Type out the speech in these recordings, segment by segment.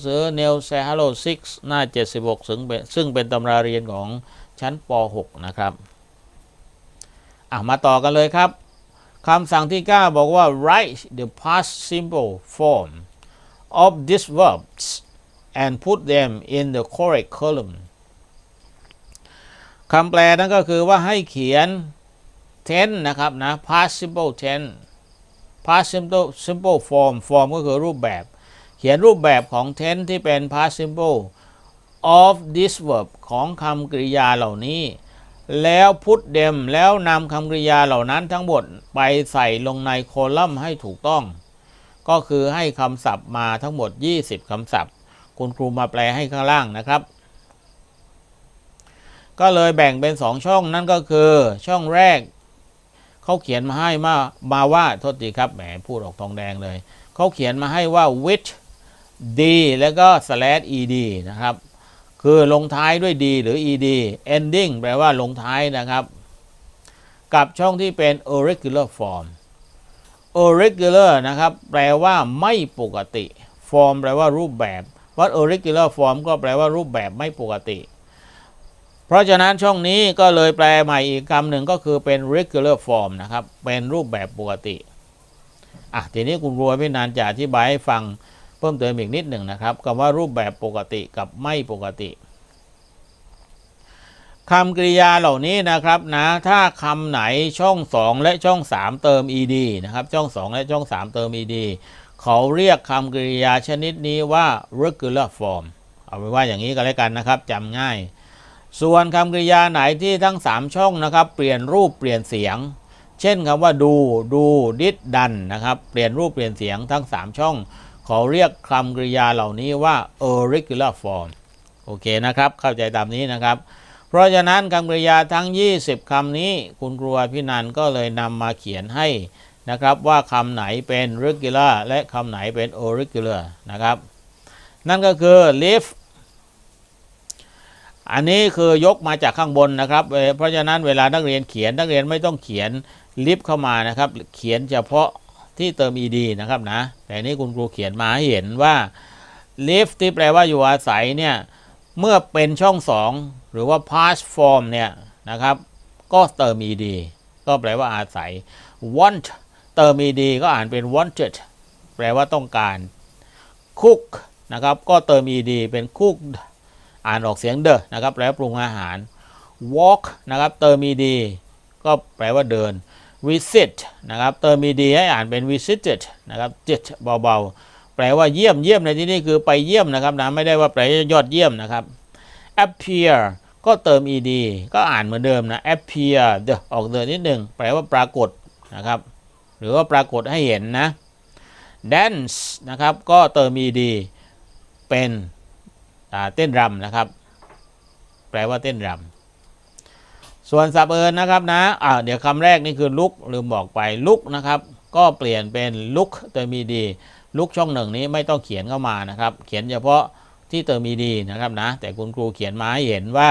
ังสือ n e l s a h a l o 6 หน้า 76 ซึ่งเป็นซึ่งเป็นตำราเรียนของชั้นป .6 นะครับอะมาต่อกันเลยครับคำสั่งที่ 9 บอกว่า write the past simple form of these verbs and put them in the correct column คำแปลนั่นก็คือว่าให้เขียน tense นะครับนะ past simple tense past simple simple form form ก็คือรูปแบบ เขียนรูปแบบของ tense ที่เป็น past simple of this verb ของคำกริยาเหล่านี้ แล้ว put them แล้วนำคำกริยาเหล่านั้นทั้งหมดไปใส่ลงในโคลัมน์ให้ถูกต้อง ก็คือให้คำศัพท์มาทั้งหมด 20คำศัพท์ คุณครูมาแปลให้ข้างล่างนะครับ ก็เลยแบ่งเป็น 2 ช่องนั่นก็คือช่องแรกเขาเขียนมาให้มามาว่าโทษทีครับแหมพูดออกทองแดงเลยเขาเขียนมาให้ว่า with d แล้วก็ slash ed นะครับ คือลงท้ายด้วย d หรือ ed ending แปลว่าลงท้ายนะครับ กับช่องที่เป็น irregular form irregular นะครับ แปลว่าไม่ปกติ form แปลว่ารูปแบบว่า irregular form ก็แปลว่ารูปแบบไม่ปกติ เพราะฉะนั้นช่องนี้ก็เลยแปลใหม่อีกคำหนึ่งก็คือเป็น regular form นะครับ เป็นรูปแบบปกติอะทีนี้คุณครูพี่นานจะอธิบายให้ฟัง เพิ่มเติมอีกนิดหนึ่งนะครับคำว่ารูปแบบปกติกับไม่ปกติคำกริยาเหล่านี้นะครับนะถ้าคำไหนช่อง 2 และช่อง 3 เติม ed นะครับช่อง 2 และช่อง 3 เติม ed เขาเรียกคำกริยาชนิดนี้ว่า regular form เอาไว้ว่าอย่างนี้ก็แล้วกันนะครับจำง่าย ส่วนคำกริยาไหนที่ทั้ง 3 ช่องนะครับ เปลี่ยนรูปเปลี่ยนเสียง เช่นคำว่าดูดูดิดดันนะครับ เปลี่ยนรูปเปลี่ยนเสียงทั้ง 3 ช่อง เขาเรียกคำกริยาเหล่านี้ว่า irregular form โอเคนะครับ เข้าใจตามนี้นะครับ เพราะฉะนั้นคำกริยาทั้ง 20คำนี้ คุณครูพี่นันก็เลยนำมาเขียนให้นะครับว่าคำไหนเป็น regular และคำไหนเป็น irregular นะครับ นั่นก็คือ live อันนี้คือยกมาจากข้างบนนะครับเอ่อเพราะฉะนั้นเวลานักเรียนเขียนนักเรียนไม่ต้องเขียนลิฟเข้ามานะครับ เขียนเฉพาะ ที่เติม ed นะครับนะ แต่นี่คุณครูเขียนมาให้เห็นว่า live ที่แปลว่าอยู่อาศัยเนี่ย เมื่อเป็นช่องสองหรือว่า past form เนี่ยนะครับ ก็เติม ed ก็แปลว่าอาศัย want เติม ed ก็อ่านเป็น wanted แปลว่าต้องการ cook นะครับ ก็เติม ed เป็น cooked อ่านออกเสียงเดอนะครับแปลว่าปรุงอาหาร walk นะครับ เติม ed ก็แปลว่าเดิน visit นะครับเติม ed ให้อ่านเป็น visited นะครับจิตเบาๆ แปลว่าเยี่ยมเยี่ยมในที่นี้คือไปเยี่ยมนะครับนะไม่ได้ว่าแปลยอดเยี่ยมนะครับ appear ก็เติม ed ก็อ่านเหมือนเดิมนะ appear เดอออกเดินนิดหนึ่งแปลว่าปรากฏนะครับ หรือว่าปรากฏให้เห็นนะ dance นะครับก็เติม ed เป็นเต้นรำนะครับ แปลว่าเต้นรำ ส่วนสับเอิญนะครับนะอ่าเดี๋ยวคำแรกนี่คือลุกลืมบอกไปลุกนะครับ ก็เปลี่ยนเป็นลุกเติม ed ลุกช่องหนึ่งนี้ไม่ต้องเขียนเข้ามานะครับ เขียนเฉพาะที่เติม ed นะครับนะ แต่คุณครูเขียนมาให้เห็นว่า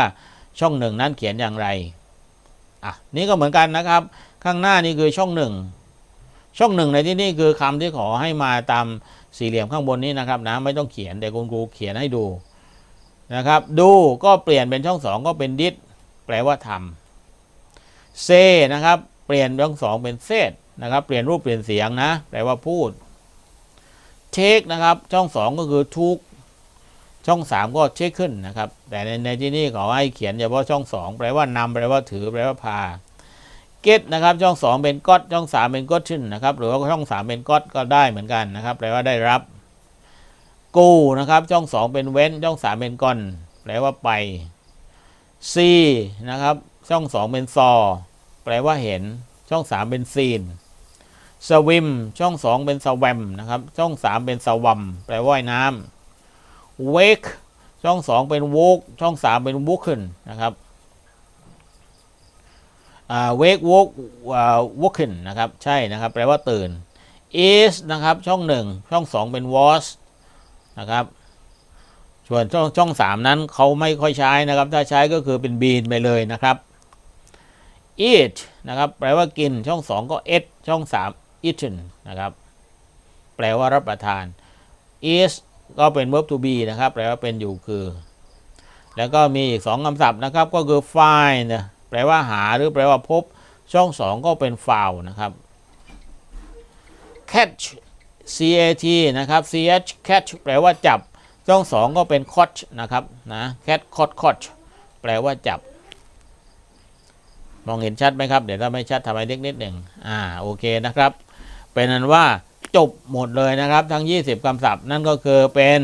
ช่องหนึ่งนั้นเขียนอย่างไรอะนี่ก็เหมือนกันนะครับ ข้างหน้านี่คือช่องหนึ่งช่องหนึ่งในที่นี่คือคำที่ขอให้มาตามสี่เหลี่ยมข้างบนนี้นะครับนะไม่ต้องเขียนแต่คุณครูเขียนให้ดูนะครับ ดูก็เปลี่ยนเป็นช่องสองก็เป็นดิดแปลว่าทำ เซนะครับ เปลี่ยนช่องสองเป็นเซตนะครับ เปลี่ยนรูปเปลี่ยนเสียงนะแปลว่าพูดเทคนะครับ ช่องสองก็คือทุกช่องสามก็เช็คขึ้นนะครับ แต่ในในที่นี่ขอให้เขียนเฉพาะช่องสองแปลว่านำแปลว่าถือแปลว่าพาเกตนะครับ ช่องสองเป็นก็ตช่องสามเป็นก็ตขึ้นนะครับ หรือว่าช่องสามเป็นก็ตก็ได้เหมือนกันนะครับ แปลว่าได้รับกูนะครับช่องสองเป็นเว้นช่องสามเป็นก่อนแปลว่าไปซีนะครับ ช่องสองเป็นซอ ลว่าเห็น ช่องสามเป็นซีนสวิม ช่องสองเป็นสวมนะครับ ช่องสามเป็นสวัมแปลว่ายน้ำ wake ช่องสองเป็น walk ช่องสามเป็น woken นะครับอ่า wake walk อ่า woken นะครับ ใช่นะครับ แปลว่าตื่น is นะครับ ช่องหนึ่งช่องสองเป็น was นะครับส่วนช่องช่องสามนั้นเขาไม่ค่อยใช้นะครับ ถ้าใช้ก็คือเป็น been ไปเลยนะครับ eat นะครับ แปลว่ากิน ช่องสองก็ eat ช่องสาม eaten นะครับ แปลว่ารับประทาน is ก็เป็น verb to be นะครับ แปลว่าเป็นอยู่คือ แล้วก็มีอีกสองคำศัพท์นะครับ ก็คือ find นะแปลว่าหาหรือแปลว่าพบ ช่องสองก็เป็น found นะครับ catch cat นะครับ ch catch แปลว่าจับ ช่องสองก็เป็น catch นะครับ นะ cat caught catch แปลว่าจับ มองเห็นชัดไหมครับ เดี๋ยวถ้าไม่ชัดทำให้เล็กนิดหนึ่งอ่าโอเคนะครับ เป็นนั้นว่าจบหมดเลยนะครับ ทั้ง 20 คำศัพท์ นั่นก็คือเป็น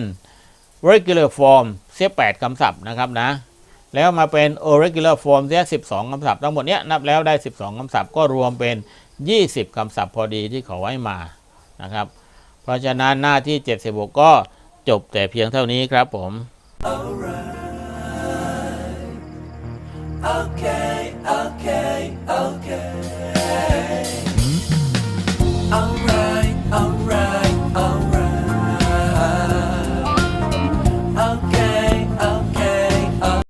regular form เสีย8คำศัพท์นะครับนะ แล้วมาเป็น irregular form เสีย12 คำศัพท์ทั้งหมดเนี้ยนับแล้วได้ 12 คำศัพท์ก็รวมเป็น 20 คำศัพท์พอดีที่เขาไว้มานะครับ เพราะฉะนั้นหน้าที่ 76 ก็จบแต่เพียงเท่านี้ครับผม Okay.